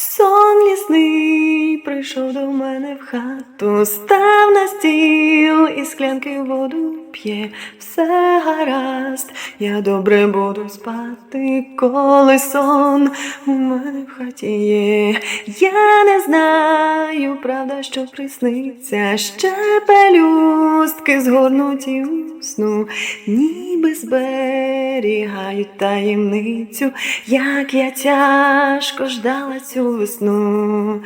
Сон лісний прийшов до мене в хату, став на стіл і склянки воду п'є, все гаразд, я добре буду спати, коли сон у мене в хаті є. Я не знаю, правда, що присниться, ще пелюстки згорнуті у сну, ніби зберігають таємницю, як я тяжко ждала цю весну.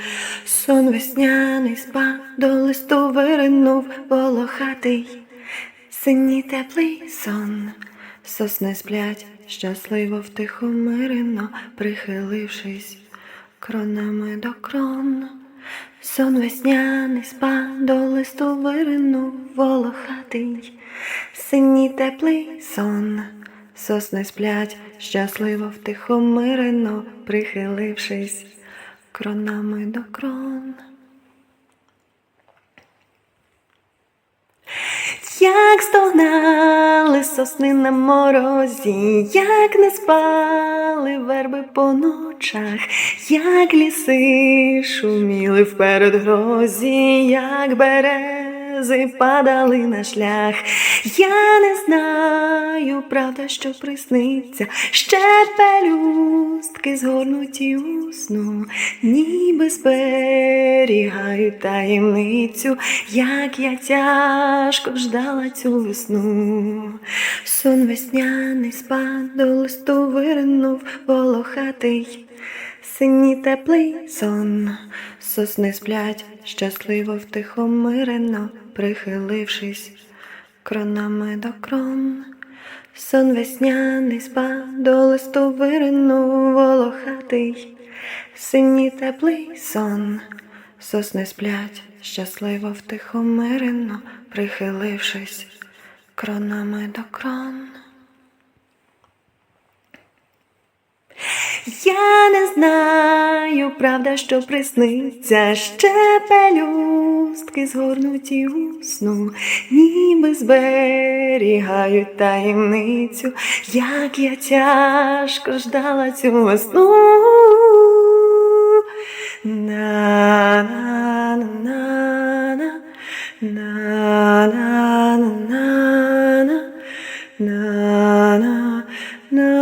Сон весняний спав, до листу виринув волохатий, синій теплий сон. Сосни сплять, щасливо втихомирено, прихилившись кронами до крон. Сон весняний спав, до листу виринув волохатий, синій теплий сон. Сосни сплять, щасливо втихомирено, прихилившись кронами до крон. Як стогнали сосни на морозі, як не спали верби по ночах, як ліси шуміли в передгрозі, як берези падали на шлях. Я не знаю, правда, що присниться, ще пелюстки згорнуті у сну, ніби зберігають таємницю, як я тяжко ждала цю весну. Сон весняний спад до листу виринув волохатий, синій теплий сон, сосни сплять, щасливо втихомирено, прихилившись кронами до крон. Сон весняний спав, до листу виринув волохатий, синій теплий сон, сосни сплять, щасливо втихомирено, прихилившись кронами до крон. Я не знаю, правда, що присниться, ще пелюстки згорнуті у сну, ніби зберігають таємницю, як я тяжко ждала цю весну. На на на на на на на на на на на